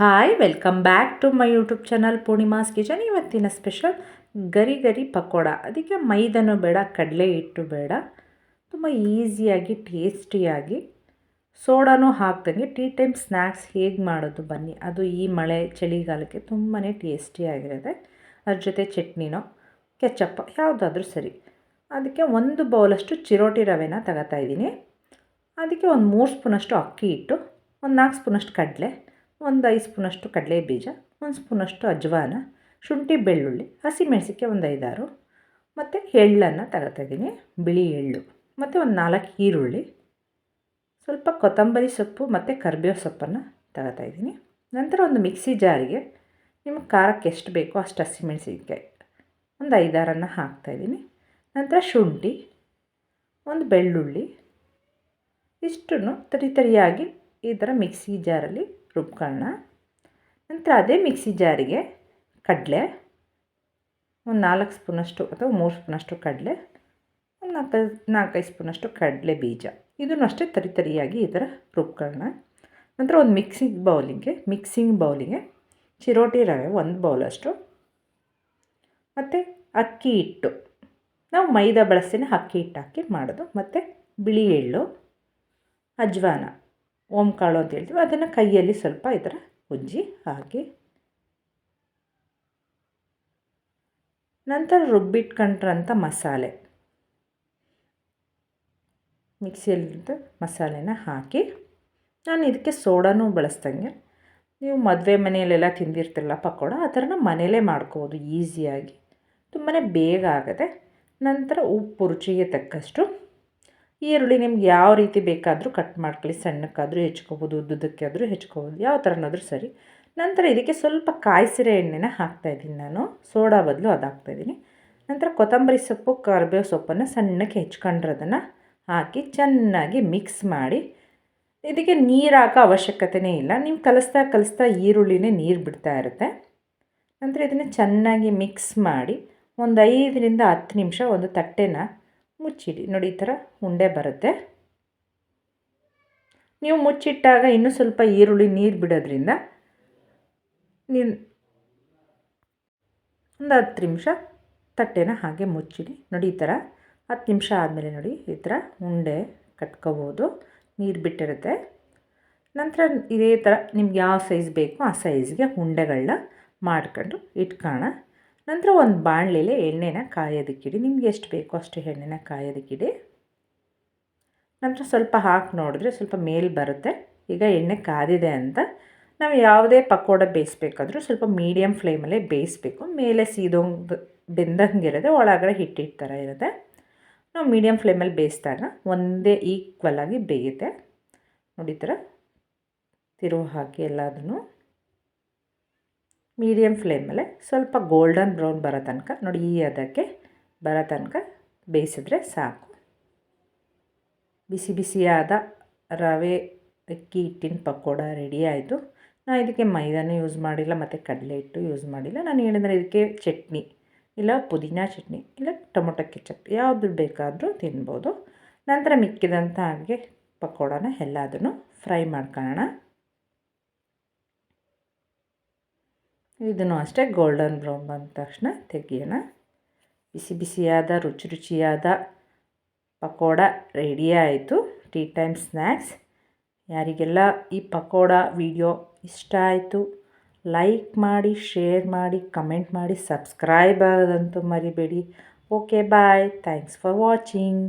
Hi welcome back to my YouTube channel Poornima's kitchen ಇವತ್ತಿನ special ಗರಿ ಗರಿ ಪಕೋಡ. ಅದಕ್ಕೆ ಮೈದನೂ ಬೇಡ, ಕಡಲೆ ಹಿಟ್ಟು ಬೇಡ. ತುಂಬ ಈಸಿಯಾಗಿ ಟೇಸ್ಟಿಯಾಗಿ ಸೋಡಾನೂ ಹಾಕ್ದಂಗೆ ಟೀ ಟೈಮ್ ಸ್ನ್ಯಾಕ್ಸ್ ಹೇಗೆ ಮಾಡೋದು ಬನ್ನಿ. ಅದು ಈ ಮಳೆ ಚಳಿಗಾಲಕ್ಕೆ ತುಂಬಾ ಟೇಸ್ಟಿಯಾಗಿರುತ್ತೆ ಅದ್ರ ಜೊತೆ ಚಟ್ನಿನೋ ಕೆಚ್ಚಪ್ಪ ಯಾವುದಾದ್ರೂ ಸರಿ. ಅದಕ್ಕೆ ಒಂದು ಬೌಲಷ್ಟು ಚಿರೋಟಿ ರವೆನ ತಗೋತಾ ಇದ್ದೀನಿ. ಅದಕ್ಕೆ ಒಂದು ಮೂರು ಸ್ಪೂನಷ್ಟು ಅಕ್ಕಿ ಹಿಟ್ಟು, ಒಂದು ನಾಲ್ಕು ಸ್ಪೂನಷ್ಟು ಕಡಲೆ. ಒಂದು ಐದು ಸ್ಪೂನಷ್ಟು ಕಡಲೆ ಬೀಜ ಒಂದು ಸ್ಪೂನಷ್ಟು ಅಜ್ವಾನ, ಶುಂಠಿ ಬೆಳ್ಳುಳ್ಳಿ ಹಸಿಮೆಣಸಿಕಾಯಿ ಒಂದು ಐದಾರು, ಮತ್ತು ಎಳ್ಳನ್ನು ತಗೋತಾ ಇದ್ದೀನಿ, ಬಿಳಿ ಎಳ್ಳು, ಮತ್ತು ಒಂದು ನಾಲ್ಕು ಈರುಳ್ಳಿ, ಸ್ವಲ್ಪ ಕೊತ್ತಂಬರಿ ಸೊಪ್ಪು ಮತ್ತು ಕರಿಬೇವು ಸೊಪ್ಪನ್ನು ತಗೋತಾ ಇದ್ದೀನಿ. ನಂತರ ಒಂದು ಮಿಕ್ಸಿ ಜಾರಿಗೆ ನಿಮಗೆ ಖಾರಕ್ಕೆ ಎಷ್ಟು ಬೇಕೋ ಅಷ್ಟು ಹಸಿಮೆಣಸಿನ್ಕಾಯಿ ಒಂದು ಐದಾರನ್ನು ಹಾಕ್ತಾಯಿದ್ದೀನಿ ನಂತರ ಶುಂಠಿ, ಒಂದು ಬೆಳ್ಳುಳ್ಳಿ, ಇಷ್ಟನ್ನು ತರಿ ತರಿಯಾಗಿ ಈ ಥರ ಮಿಕ್ಸಿ ಜಾರಲ್ಲಿ ರುಬ್ಕೊಳ್ಳೋಣ ನಂತರ ಅದೇ ಮಿಕ್ಸಿ ಜಾರಿಗೆ ಕಡಲೆ, ಒಂದು ನಾಲ್ಕು ಸ್ಪೂನಷ್ಟು ಅಥವಾ ಮೂರು ಸ್ಪೂನಷ್ಟು ಕಡಲೆ, ಒಂದು ನಾಲ್ಕು ನಾಲ್ಕೈದು ಸ್ಪೂನಷ್ಟು ಕಡಲೆ ಬೀಜ. ಇದನ್ನು ಅಷ್ಟೇ ತರಿ ತರಿಯಾಗಿ ಈ ಥರ ರುಬ್ಕೊಳ್ಳೋಣ ನಂತರ ಒಂದು ಮಿಕ್ಸಿಂಗ್ ಬೌಲಿಗೆ ಮಿಕ್ಸಿಂಗ್ ಬೌಲಿಗೆ ಚಿರೋಟಿ ರವೆ ಒಂದು ಬೌಲಷ್ಟು. ಮತ್ತು ಅಕ್ಕಿ ಹಿಟ್ಟು. ನಾವು ಮೈದಾ ಬಳಸ್ತೀನಿ ಅಕ್ಕಿ ಹಿಟ್ಟು ಹಾಕಿ ಮಾಡೋದು. ಮತ್ತು ಬಿಳಿ ಎಳ್ಳು, ಅಜ್ವಾನ. ಓಂಕಾಳು ಅಂತ ಹೇಳ್ತೀವಿ. ಅದನ್ನು ಕೈಯಲ್ಲಿ ಸ್ವಲ್ಪ ಈ ಥರ ಉಜ್ಜಿ ಹಾಕಿ. ನಂತರ ರುಬ್ಬಿಟ್ಕೊಂಡ್ರಂಥ ಮಸಾಲೆ. ಮಿಕ್ಸಿಯಲ್ಲಿದ್ದ ಮಸಾಲೆನ ಹಾಕಿ. ನಾನು ಇದಕ್ಕೆ ಸೋಡಾನೂ ಬಳಸ್ದಂಗೆ. ನೀವು ಮದುವೆ ಮನೆಯಲ್ಲೆಲ್ಲ ತಿಂದಿರ್ತಿರಲ್ಲ ಪಕೋಡ, ಆ ಥರನ ಮನೆಯಲ್ಲೇ ಮಾಡ್ಕೋಬೋದು ಈಸಿಯಾಗಿ. ತುಂಬಾ ಬೇಗ ಆಗುತ್ತೆ ನಂತರ ಉಪ್ಪು ರುಚಿಗೆ ತಕ್ಕಷ್ಟು ಈರುಳ್ಳಿ ನಿಮ್ಗೆ ಯಾವ ರೀತಿ ಬೇಕಾದರೂ ಕಟ್ ಮಾಡ್ಕೊಳ್ಳಿ. ಸಣ್ಣಕ್ಕಾದರೂ ಹೆಚ್ಕೋಬೋದು ಉದ್ದುದಕ್ಕೆ ಆದರೂ ಹೆಚ್ಕೋಬೋದು, ಯಾವ ಥರನಾದರೂ ಸರಿ. ನಂತರ ಇದಕ್ಕೆ ಸ್ವಲ್ಪ ಕಾಯಿಸಿರೋ ಎಣ್ಣೆನ ಹಾಕ್ತಾಯಿದ್ದೀನಿ ನಾನು. ಸೋಡಾ ಬದಲು ಅದು ಹಾಕ್ತಾಯಿದ್ದೀನಿ ನಂತರ ಕೊತ್ತಂಬರಿ ಸೊಪ್ಪು, ಕರ್ಬೇವು ಸೊಪ್ಪನ್ನು ಸಣ್ಣಕ್ಕೆ ಹೆಚ್ಕೊಂಡಿರೋದನ್ನು ಹಾಕಿ ಚೆನ್ನಾಗಿ ಮಿಕ್ಸ್ ಮಾಡಿ. ಇದಕ್ಕೆ ನೀರು ಹಾಕೋ ಅವಶ್ಯಕತೆಯೇ ಇಲ್ಲ. ನೀವು ಕಲಿಸ್ತಾ ಕಲಿಸ್ತಾ ಈರುಳ್ಳಿನೇ ನೀರು ಬಿಡ್ತಾ ಇರುತ್ತೆ. ನಂತರ ಇದನ್ನು ಚೆನ್ನಾಗಿ ಮಿಕ್ಸ್ ಮಾಡಿ ಒಂದು ಐದರಿಂದ ಹತ್ತು ನಿಮಿಷ ಒಂದು ತಟ್ಟೆನ ಮುಚ್ಚಿಡಿ. ನೋಡಿ, ಈ ಥರ ಉಂಡೆ ಬರುತ್ತೆ. ನೀವು ಮುಚ್ಚಿಟ್ಟಾಗ ಇನ್ನೂ ಸ್ವಲ್ಪ ಈರುಳ್ಳಿ, ನೀರು ಬಿಡೋದ್ರಿಂದ ನೀನು ಒಂದು ಹತ್ತು ನಿಮಿಷ ತಟ್ಟೆನ ಹಾಗೆ ಮುಚ್ಚಿಡಿ. ನೋಡಿ, ಈ ಥರ ಹತ್ತು ನಿಮಿಷ ಆದಮೇಲೆ ನೋಡಿ, ಈ ಥರ ಉಂಡೆ ಕಟ್ಕೋಬೋದು. ನೀರು ಬಿಟ್ಟಿರುತ್ತೆ. ನಂತರ ಇದೇ ಥರ ನಿಮ್ಗೆ ಯಾವ ಸೈಜ್ ಬೇಕೋ ಆ ಸೈಜ್ಗೆ ಉಂಡೆಗಳನ್ನ ಮಾಡ್ಕೊಂಡು ಇಟ್ಕೋಣ ನಂತರ ಒಂದು ಬಾಣಲೆಯಲ್ಲಿ ಎಣ್ಣೆನ ಕಾಯೋದಕ್ಕಿಡಿ ನಿಮ್ಗೆ ಎಷ್ಟು ಬೇಕೋ ಅಷ್ಟು ಎಣ್ಣೆನ ಕಾಯೋದಕ್ಕಿಡಿ ನಂತರ ಸ್ವಲ್ಪ ಹಾಕಿ ನೋಡಿದ್ರೆ ಸ್ವಲ್ಪ ಮೇಲ್ ಬರುತ್ತೆ. ಈಗ ಎಣ್ಣೆ ಕಾದಿದೆ ಅಂತ ನಾವು ಯಾವುದೇ ಪಕೋಡ ಬೇಯಿಸ್ಬೇಕಾದ್ರೂ ಸ್ವಲ್ಪ ಮೀಡಿಯಮ್ ಫ್ಲೇಮಲ್ಲೇ ಬೇಯಿಸ್ಬೇಕು. ಮೇಲೆ ಸೀದೋಂಗ್ ಇರೋದೆ ಒಳಗಡೆ ಹಿಟ್ಟಿಟ್ಟು ಥರ ಇರುತ್ತೆ. ನಾವು ಮೀಡಿಯಮ್ ಫ್ಲೇಮಲ್ಲಿ ಬೇಯಿಸಿದಾಗ ಒಂದೇ ಈಕ್ವಲ್ ಆಗಿ ಬೇಯುತ್ತೆ. ನೋಡಿ ಥರ ತಿರುವು ಹಾಕಿ ಎಲ್ಲದನ್ನು. ಮೀಡಿಯಮ್ ಫ್ಲೇಮಲ್ಲೇ ಸ್ವಲ್ಪ ಗೋಲ್ಡನ್ ಬ್ರೌನ್ ಬರೋ ತನಕ, ನೋಡಿ ಈ ಅದಕ್ಕೆ ಬರೋ ತನಕ ಬೇಯಿಸಿದ್ರೆ ಸಾಕು. ಬಿಸಿ ಬಿಸಿಯಾದ ರವೆ, ಅಕ್ಕಿ, ಹಿಟ್ಟಿನ ಪಕೋಡ ರೆಡಿ ಆಯಿತು. ನಾನು ಇದಕ್ಕೆ ಮೈದಾನ ಯೂಸ್ ಮಾಡಿಲ್ಲ, ಮತ್ತು ಕಡಲೆ ಹಿಟ್ಟು ಯೂಸ್ ಮಾಡಿಲ್ಲ. ನಾನು ಹೇಳಿದ್ರೆ ಇದಕ್ಕೆ ಚಟ್ನಿ ಇಲ್ಲ ಪುದೀನ ಚಟ್ನಿ ಇಲ್ಲ ಟೊಮೊಟೊ ಕೆಚಪ್ ಯಾವುದು ಬೇಕಾದರೂ ತಿನ್ಬೋದು. ನಂತರ ಮಿಕ್ಕಿದಂಥ ಹಾಗೆ ಪಕೋಡನ ಎಲ್ಲದನ್ನು ಫ್ರೈ ಮಾಡ್ಕೊಳ್ಳೋಣ. ಇದನ್ನು ಅಷ್ಟೇ ಗೋಲ್ಡನ್ ಬ್ರೌನ್ ಬಂದ ತಕ್ಷಣ ತೆಗಿಯೋಣ. ಬಿಸಿ ಬಿಸಿಯಾದ, ರುಚಿ ರುಚಿಯಾದ ಪಕೋಡ ರೆಡಿ ಆಯಿತು. ಟೀ ಟೈಮ್ ಸ್ನ್ಯಾಕ್ಸ್ ಯಾರಿಗೆಲ್ಲ ಈ ಪಕೋಡ ವಿಡಿಯೋ ಇಷ್ಟ ಆಯಿತು ಲೈಕ್ ಮಾಡಿ ಶೇರ್ ಮಾಡಿ ಕಮೆಂಟ್ ಮಾಡಿ ಸಬ್ಸ್ಕ್ರೈಬ್ ಆಗೋದಂತೂ ಮರಿಬೇಡಿ. Okay bye thanks for watching